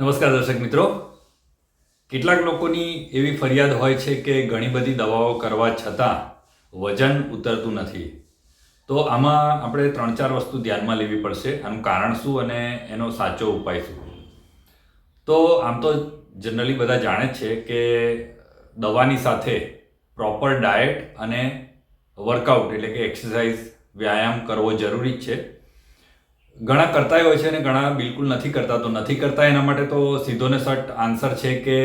નમસ્કાર દર્શક મિત્રો. કેટલાક લોકોની એવી ફરિયાદ હોય છે કે ઘણી બધી દવાઓ કરવા છતાં વજન ઉતરતું નથી. તો આમાં આપણે ત્રણ ચાર વસ્તુ ધ્યાનમાં લેવી પડશે. આનું કારણ શું અને એનો સાચો ઉપાય શું? તો આમ તો જનરલી બધા જાણે છે કે દવાની સાથે પ્રોપર ડાયટ અને વર્કઆઉટ એટલે કે એક્સરસાઇઝ, વ્યાયામ કરવો જરૂરી છે. ઘણા કરતા હોય છે અને ઘણા બિલકુલ નથી કરતા. તો નથી કરતા એના માટે તો સીધો ને સટ આન્સર છે કે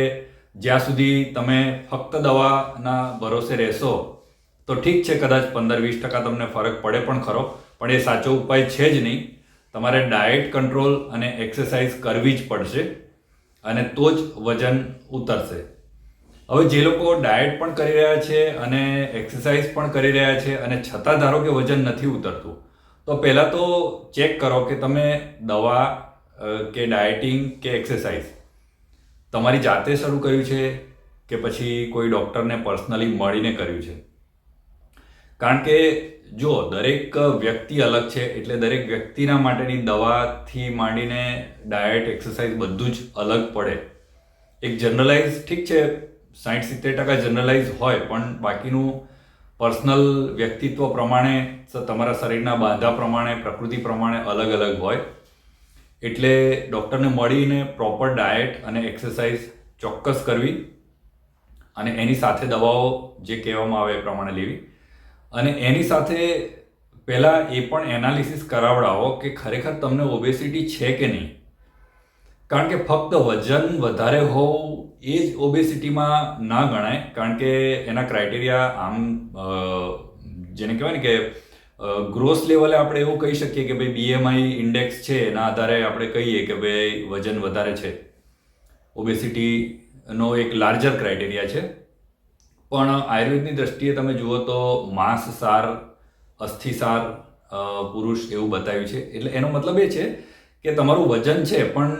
જ્યાં સુધી તમે ફક્ત દવાના ભરોસે રહેશો, તો ઠીક છે, કદાચ પંદર વીસ ટકા તમને ફરક પડે પણ ખરો. પણ એ સાચો ઉપાય છે જ નહીં. તમારે ડાયટ કંટ્રોલ અને એક્સરસાઇઝ કરવી જ પડશે અને તો જ વજન ઉતરશે. હવે જે લોકો ડાયટ પણ કરી રહ્યા છે અને એક્સરસાઇઝ પણ કરી રહ્યા છે અને છતાં ધારો કે વજન નથી ઉતરતું તો પહેલાં તો ચેક કરો કે તમે દવા કે ડાયટિંગ કે એક્સરસાઇઝ તમારી જાતે શરૂ કર્યું છે કે પછી કોઈ ડૉક્ટરને પર્સનલી મળીને કર્યું છે? કારણ કે જો દરેક વ્યક્તિ અલગ છે, એટલે દરેક વ્યક્તિના માટેની દવાથી માંડીને ડાયટ એક્સરસાઇઝ બધું જ અલગ પડે. એક જનરલાઇઝ ઠીક છે સાઠ સિત્તેર ટકા જનરલાઇઝ હોય, પણ બાકીનું પર્સનલ વ્યક્તિત્વ પ્રમાણે તમારા શરીરના બાંધા પ્રમાણે, પ્રકૃતિ પ્રમાણે અલગ અલગ હોય. એટલે ડૉક્ટરને મળીને પ્રોપર ડાયટ અને એક્સરસાઇઝ ચોક્કસ કરવી અને એની સાથે દવાઓ જે કહેવામાં આવે એ પ્રમાણે લેવી. અને એની સાથે પહેલાં એ પણ એનાલિસિસ કરાવડાવો કે ખરેખર તમને ઓબેસિટી છે કે નહીં. કારણ કે ફક્ત વજન વધારે હોવું એ જ ઓબેસિટીમાં ના ગણાય. કારણ કે એના ક્રાઇટેરિયા આમ જેને કહેવાય ને કે ગ્રોસ લેવલે આપણે એવું કહી શકીએ કે ભાઈ બીએમઆઈ ઇન્ડેક્સ છે, એના આધારે આપણે કહીએ કે ભાઈ વજન વધારે છે. ઓબેસિટીનો એક લાર્જર ક્રાઇટેરિયા છે. પણ આયુર્વેદની દ્રષ્ટિએ તમે જુઓ તો માંસ સાર અસ્થિ પુરુષ એવું બતાવ્યું છે. એટલે એનો મતલબ એ છે કે તમારું વજન છે, પણ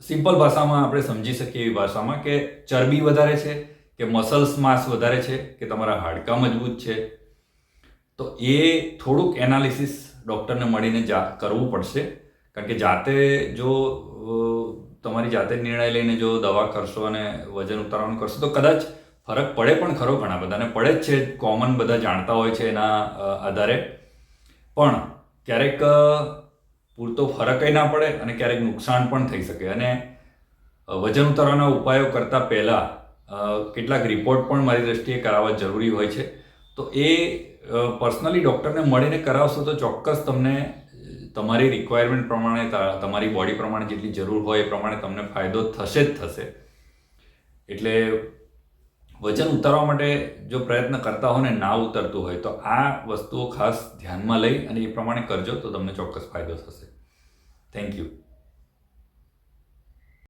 સિમ્પલ ભાષામાં આપણે સમજી શકીએ એવી ભાષામાં કે ચરબી વધારે છે, કે મસલ્સ માસ વધારે છે, કે તમારા હાડકાં મજબૂત છે. તો એ થોડુંક એનાલિસિસ ડૉક્ટરને મળીને જા, કરવું પડશે. કારણ કે જાતે જો તમારી જાતે નિર્ણય લઈને જો દવા કરશો અને વજન ઉતારવાનું કરશો, તો કદાચ ફરક પડે પણ ખરો ઘણા બધાને. પડે જ છે કોમન બધા જાણતા હોય છે એના આધારે. પણ ક્યારેક પૂરતો ફરકય ના પડે અને ક્યારેક નુકસાન પણ થઈ શકે. અને વજન ઉતારવાના ઉપાયો કરતાં પહેલાં કેટલાક રિપોર્ટ પણ મારી દ્રષ્ટિએ કરાવવા જરૂરી હોય છે. તો એ પર્સનલી ડૉક્ટરને મળીને કરાવશો તો ચોક્કસ તમને તમારી રિક્વાયરમેન્ટ પ્રમાણે તમારી બોડી પ્રમાણે જેટલી જરૂર હોય એ પ્રમાણે તમને ફાયદો થશે જ થશે. એટલે વજન ઉતારવા માટે જો પ્રયત્ન કરતા હો ને ના ઉતરતું હોય, તો આ વસ્તુઓ ખાસ ધ્યાનમાં લઈ અને એ પ્રમાણે કરજો તો તમને ચોક્કસ ફાયદો થશે. Thank you